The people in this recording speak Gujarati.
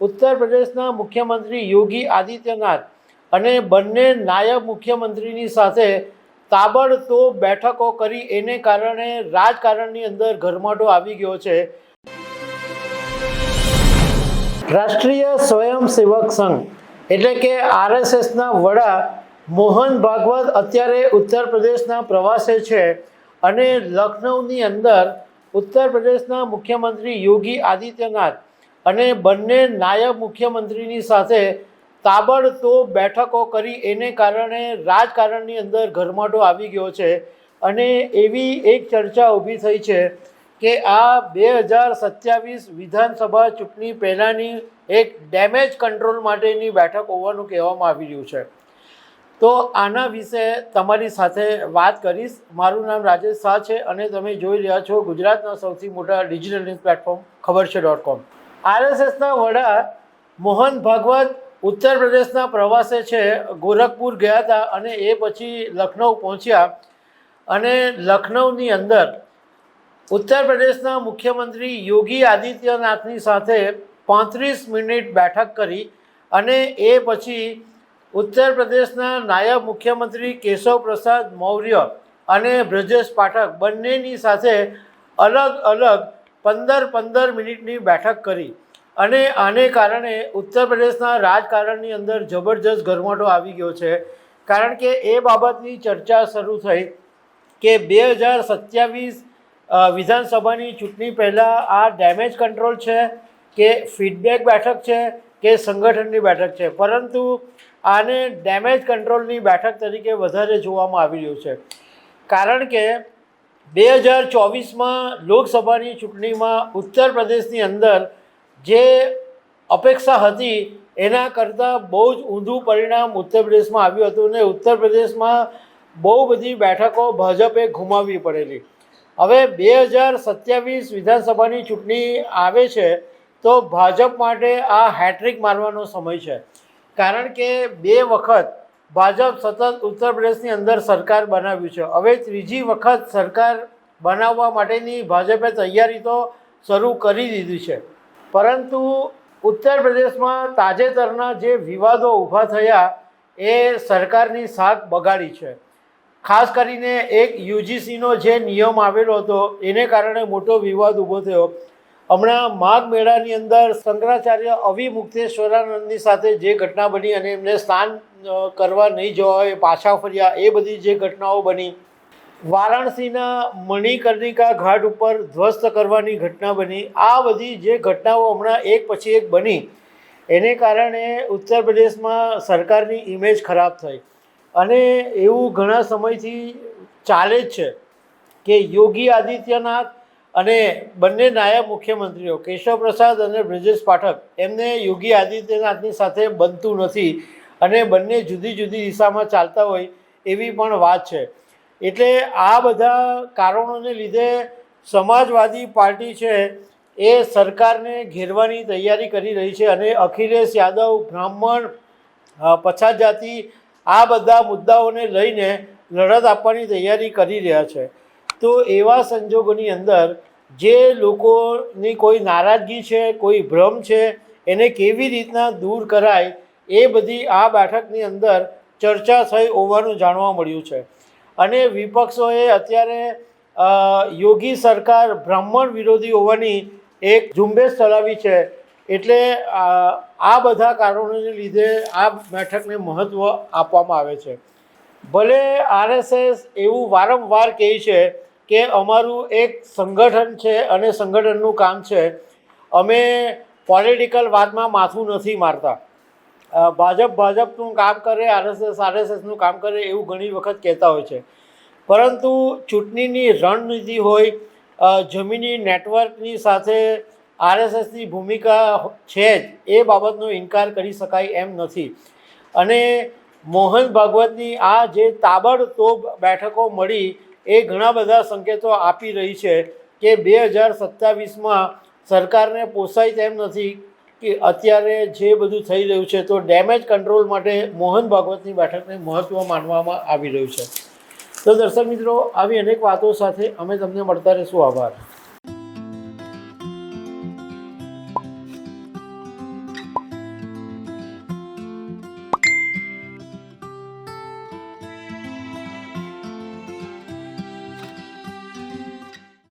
ઉત્તર પ્રદેશના મુખ્યમંત્રી યોગી આદિત્યનાથ અને બંને નાયબ મુખ્યમંત્રીની સાથે તાબડતોબ બેઠકો કરી એને કારણે રાજકારણની અંદર ઘરમાટો આવી ગયો છે. રાષ્ટ્રીય સ્વયંસેવક સંઘ એટલે કે આરએસએસના વડા મોહન ભાગવત અત્યારે ઉત્તર પ્રદેશના પ્રવાસે છે અને લખનૌની અંદર ઉત્તર પ્રદેશના મુખ્યમંત્રી યોગી આદિત્યનાથ અને બંને નાયબ મુખ્યમંત્રીની સાથે તાબડતોબ બેઠકો કરી એને કારણે રાજકારણની અંદર ઘરમાટો આવી ગયો છે. અને એવી એક ચર્ચા ઊભી થઈ છે કે આ બે હજાર સત્યાવીસ વિધાનસભા ચૂંટણી પહેલાંની એક ડેમેજ કંટ્રોલ માટેની બેઠક હોવાનું કહેવામાં આવી રહ્યું છે. તો આના વિશે તમારી સાથે વાત કરીશ. મારું નામ રાજેશ શાહ છે અને તમે જોઈ રહ્યા છો ગુજરાતના સૌથી મોટા ડિજિટલ ન્યૂઝ પ્લેટફોર્મ, ખબર છે ડોટ કોમ આરએસએસના વડા મોહન ભાગવત ઉત્તર પ્રદેશના પ્રવાસે છે, ગોરખપુર ગયા હતા અને એ પછી લખનઉ પહોંચ્યા. અને લખનઉની અંદર ઉત્તર પ્રદેશના મુખ્યમંત્રી યોગી આદિત્યનાથની સાથે પાંત્રીસ મિનિટ બેઠક કરી અને એ પછી ઉત્તર પ્રદેશના નાયબ મુખ્યમંત્રી કેશવ પ્રસાદ મૌર્ય અને બ્રજેશ પાઠક બંનેની સાથે અલગ અલગ પંદર પંદર મિનિટની બેઠક કરી. અને આને કારણે ઉત્તર પ્રદેશના રાજકારણની અંદર જબરજસ્ત ગરમાટો આવી ગયો છે. કારણ કે એ બાબતની ચર્ચા શરૂ થઈ કે બે હજાર સત્યાવીસ વિધાનસભાની ચૂંટણી પહેલાં આ ડેમેજ કંટ્રોલ છે કે ફીડબેક બેઠક છે કે સંગઠનની બેઠક છે. પરંતુ આને ડેમેજ કંટ્રોલની બેઠક તરીકે વધારે જોવામાં આવી રહ્યું છે. કારણ કે બે હજાર ચોવીસમાં લોકસભાની ચૂંટણીમાં ઉત્તર પ્રદેશની અંદર જે અપેક્ષા હતી, એના કરતાં બહુ જ ઊંધું પરિણામ ઉત્તર પ્રદેશમાં આવ્યું હતું ને ઉત્તર પ્રદેશમાં બહુ બધી બેઠકો ભાજપે ગુમાવવી પડેલી. હવે બે હજાર સત્યાવીસ વિધાનસભાની ચૂંટણી આવે છે, તો ભાજપ માટે આ હેટ્રિક મારવાનો સમય છે. કારણ કે બે વખત ભાજપ સતત ઉત્તર પ્રદેશની અંદર સરકાર બનાવ્યું છે. હવે ત્રીજી વખત સરકાર બનાવવા માટેની ભાજપે તૈયારી તો શરૂ કરી દીધી છે. પરંતુ ઉત્તર પ્રદેશમાં તાજેતરના જે વિવાદો ઊભા થયા એ સરકારની સાથ બગાડી છે. ખાસ કરીને એક યુજીસીનો જે નિયમ આવેલો હતો એને કારણે મોટો વિવાદ ઊભો થયો. હમણાં માઘ મેળાની અંદર શંકરાચાર્ય અવિમુક્તેશ્વરાનંદની સાથે જે ઘટના બની અને એમને સ્નાન અ, કરવા નહીં જવા પાછા ફર્યા, એ બધી જે ઘટનાઓ બની. વારાણસીના મણિકર્ણિકા ઘાટ ઉપર ધ્વસ્ત કરવાની ઘટના બની. આ બધી જે ઘટનાઓ હમણાં એક પછી એક બની, એને કારણે ઉત્તર પ્રદેશમાં સરકારની ઇમેજ ખરાબ થઈ. અને એવું ઘણા સમયથી ચાલે જ છે કે યોગી આદિત્યનાથ અને બંને નાયબ મુખ્યમંત્રીઓ કેશવ પ્રસાદ અને બ્રજેશ પાઠક, એમને યોગી આદિત્યનાથની સાથે બનતું નથી. અને બંને જુદી જુદી દિશામાં ચાલતા હોય એવી પણ વાત છે. એટલે આ બધા કારણોને લીધે સમાજવાદી પાર્ટી છે એ સરકારને ઘેરવાની તૈયારી કરી રહી છે અને અખિલેશ યાદવ, બ્રાહ્મણ પછાત જાતિ આ બધા મુદ્દાઓને લઈને લડત આપવાની તૈયારી કરી રહ્યા છે. તો એવા સંજોગોની અંદર જે લોકોની કોઈ નારાજગી છે, કોઈ ભ્રમ છે, એને કેવી રીતના દૂર કરાય એ બધી આ બેઠકની અંદર ચર્ચા થઈ હોવાનું જાણવા મળ્યું છે. અને વિપક્ષોએ અત્યારે યોગી સરકાર બ્રાહ્મણ વિરોધી હોવાની એક ઝુંબેશ ચલાવી છે. એટલે આ બધા કારણોને લીધે આ બેઠકને મહત્ત્વ આપવામાં આવે છે. ભલે આરએસએસ એવું વારંવાર કહે છે કે અમારું એક સંગઠન છે અને સંગઠનનું કામ છે, અમે પોલિટિકલ વાતમાં માથું નથી મારતા. ભાજપ, ભાજપનું કામ કરે, આરએસએસ, આરએસએસનું કામ કરે એવું ઘણી વખત કહેતા હોય છે. પરંતુ ચૂંટણીની રણનીતિ હોય જમીની નેટવર્કની સાથે આરએસએસની ભૂમિકા છે જ, એ બાબતનો ઇનકાર કરી શકાય એમ નથી. અને મોહન ભાગવતની આ જે તાબડતોબ બેઠકો મળી, એ ઘણા બધા સંકેતો આપી રહી છે કે બે હજાર સત્તાવીસમાં સરકારને પોસાય તેમ નથી કે અત્યારે જે બધું થઈ રહ્યું છે, તો ડેમેજ કંટ્રોલ માટે મોહન ભાગવતની બેઠકને મહત્ત્વ માનવામાં આવી રહ્યું છે. તો દર્શક મિત્રો, આવી અનેક વાતો સાથે અમે તમને મળતા રહીશું. આભાર.